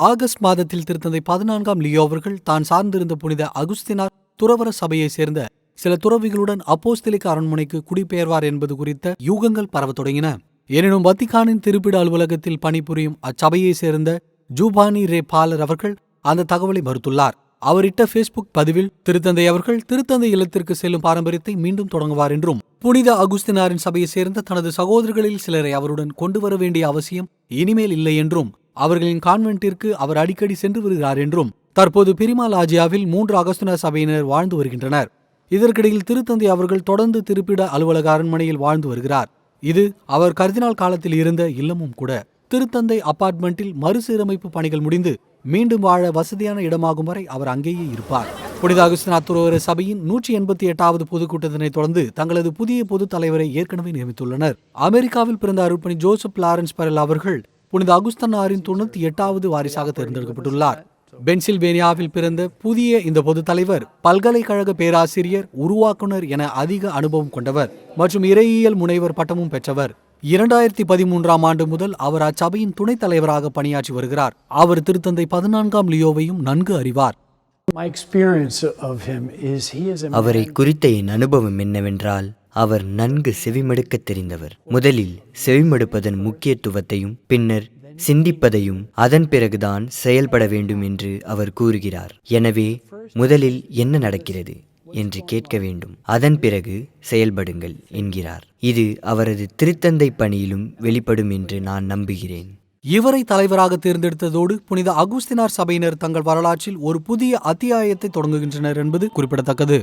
August மாதத்தில் திருத்தந்தை பதினான்காம் லியோ அவர்கள் தான் சார்ந்திருந்த புனித அகுஸ்தினார் துறவர சபையைச் சேர்ந்த சில துறவிகளுடன் அப்போஸ்தலிக்க அரண்மனைக்கு குடிபெயர்வார் என்பது குறித்த யூகங்கள் பரவத் தொடங்கின. எனினும் வத்திகானின் திருப்பிட அலுவலகத்தில் பணிபுரியும் அச்சபையைச் சேர்ந்த ஜூபானி ரே பாலர் அவர்கள் அந்த தகவலை மறுத்துள்ளார். அவரிட்ட ஃபேஸ்புக் பதிவில் திருத்தந்தை அவர்கள் திருத்தந்தை இல்லத்திற்கு செல்லும் பாரம்பரியத்தை மீண்டும் தொடங்குவார் என்றும் புனித அகுஸ்தினாரின் சபையைச் சேர்ந்த தனது சகோதரர்களில் சிலரை அவருடன் கொண்டு வர வேண்டிய அவசியம் இனிமேல் இல்லை என்றும் அவர்களின் கான்வென்ட்டிற்கு அவர் அடிக்கடி சென்று வருகிறார் என்றும் தற்போது பிரிமால் ஆஜியாவில் மூன்று அகஸ்தன சபையினர் வாழ்ந்து வருகின்றனர். இதற்கிடையில் திருத்தந்தை அவர்கள் தொடர்ந்து திருப்பிட அலுவலக அரண்மனையில் வாழ்ந்து வருகிறார். இது அவர் கர்தினால் காலத்தில் இருந்த இல்லமும் கூட. திருத்தந்தை அபார்ட்மெண்ட்டில் மறுசீரமைப்பு பணிகள் முடிந்து மீண்டும் வாழ வசதியான இடமாகும் வரை அவர் அங்கேயே இருப்பார். புனித அகுஸ்தினார் துறவர சபையின் நூற்றி எண்பத்தி எட்டாவது பொதுக்கூட்டத்தினை தொடர்ந்து தங்களது புதிய பொதுத் தலைவரை ஏற்கனவே நியமித்துள்ளனர். அமெரிக்காவில் பிறந்த அருட்பணி ஜோசப் லாரன்ஸ் பரல் அவர்கள் புனித அகுஸ்தனாரின் தொண்ணூத்தி எட்டாவது வாரிசாக தேர்ந்தெடுக்கப்பட்டுள்ளார். பென்சில்வேனியாவில் பிறந்த புதிய இந்த பொதுத் தலைவர் பல்கலைக்கழக பேராசிரியர் உருவாக்குனர் என அதிக அனுபவம் கொண்டவர் மற்றும் இறையியல் முனைவர் பட்டமும் பெற்றவர். இரண்டாயிரத்தி பதிமூன்றாம் ஆண்டு முதல் அவர் அச்சபையின் துணைத் தலைவராக பணியாற்றி வருகிறார். அவர் திருத்தந்தை பதினான்காம் லியோவையும் நன்கு அறிவார். My experience of him is he is a அவரை குறித்த என் அனுபவம் என்னவென்றால் அவர் நன்கு செவிமடுக்க தெரிந்தவர். முதலில் செவிமடுப்பதன் முக்கியத்துவத்தையும் பின்னர் சிந்திப்பதையும் அதன் பிறகுதான் செயல்பட வேண்டும் என்று அவர் கூறுகிறார். எனவே முதலில் என்ன நடக்கிறது என்று கேட்க வேண்டும். அதன் பிறகு செயல்படுங்கள் என்கிறார். இது அவரது திருத்தந்தை பணியிலும் வெளிப்படும் என்று நான் நம்புகிறேன். இவரை தலைவராக தேர்ந்தெடுத்ததோடு புனித அகுஸ்தினார் சபையினர் தங்கள் வரலாற்றில் ஒரு புதிய அத்தியாயத்தை தொடங்குகின்றனர் என்பது குறிப்பிடத்தக்கது.